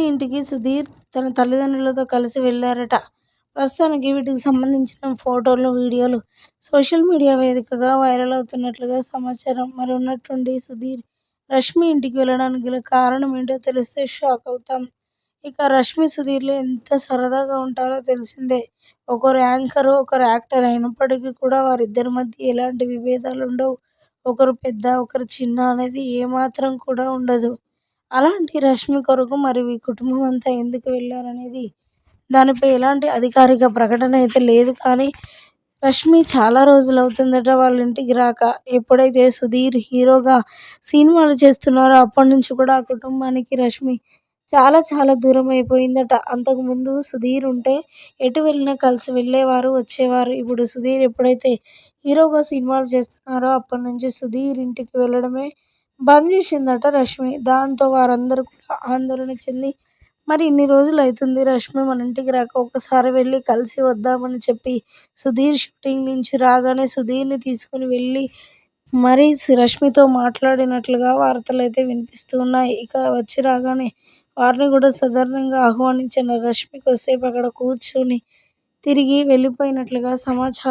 రష్మి ఇంటికి సుధీర్ తన తల్లిదండ్రులతో కలిసి వెళ్ళారట ప్రస్తుతానికి వీటికి సంబంధించిన ఫోటోలు, వీడియోలు సోషల్ మీడియా వేదికగా వైరల్ అవుతున్నట్లుగా సమాచారం. మరి ఉన్నట్టుండి సుధీర్, రష్మి ఇంటికి వెళ్ళడానికి గల కారణం ఏంటో తెలిస్తే షాక్ అవుతాం. ఇక రష్మి, సుధీర్లు ఎంత సరదాగా ఉంటారో తెలిసిందే. ఒకరు యాంకర్, ఒకరు యాక్టర్ అయినప్పటికీ కూడా వారిద్దరి మధ్య ఎలాంటి విభేదాలు ఉండవు ఒకరు పెద్ద, ఒకరు చిన్న అనేది ఏమాత్రం కూడా ఉండదు. అలాంటి రష్మి కొరకు మరి కుటుంబం అంతా ఎందుకు వెళ్ళారనేది దానిపై ఎలాంటి అధికారిక ప్రకటన అయితే లేదు కానీ రష్మి చాలా రోజులు అవుతుందట వాళ్ళ ఇంటికి రాక. ఎప్పుడైతే సుధీర్ హీరోగా సినిమాలు చేస్తున్నారో అప్పటి నుంచి కూడా ఆ కుటుంబానికి రష్మి చాలా చాలా దూరం అయిపోయిందట. అంతకుముందు సుధీర్ ఉంటే ఎటు వెళ్ళినా కలిసి వెళ్ళేవారు వచ్చేవారు. ఇప్పుడు సుధీర్ ఎప్పుడైతే హీరోగా సినిమాలు చేస్తున్నారో అప్పటి నుంచి సుధీర్ ఇంటికి వెళ్ళడమే బంద్ చేసిందట రష్మి. దాంతో వారందరూ కూడా ఆందోళన చెంది మరి ఇన్ని రోజులు అవుతుంది రష్మి మన ఇంటికి రాక, ఒకసారి వెళ్ళి కలిసి వద్దామని చెప్పి సుధీర్ షూటింగ్ నుంచి రాగానే సుధీర్ని తీసుకుని వెళ్ళి మరి రష్మితో మాట్లాడినట్లుగా వార్తలైతే వినిపిస్తూ ఉన్నాయి. ఇక వచ్చి రాగానే వారిని కూడా సాధారణంగా ఆహ్వానించిన రష్మి కొద్దిసేపు అక్కడ కూర్చొని తిరిగి వెళ్ళిపోయినట్లుగా సమాచారం.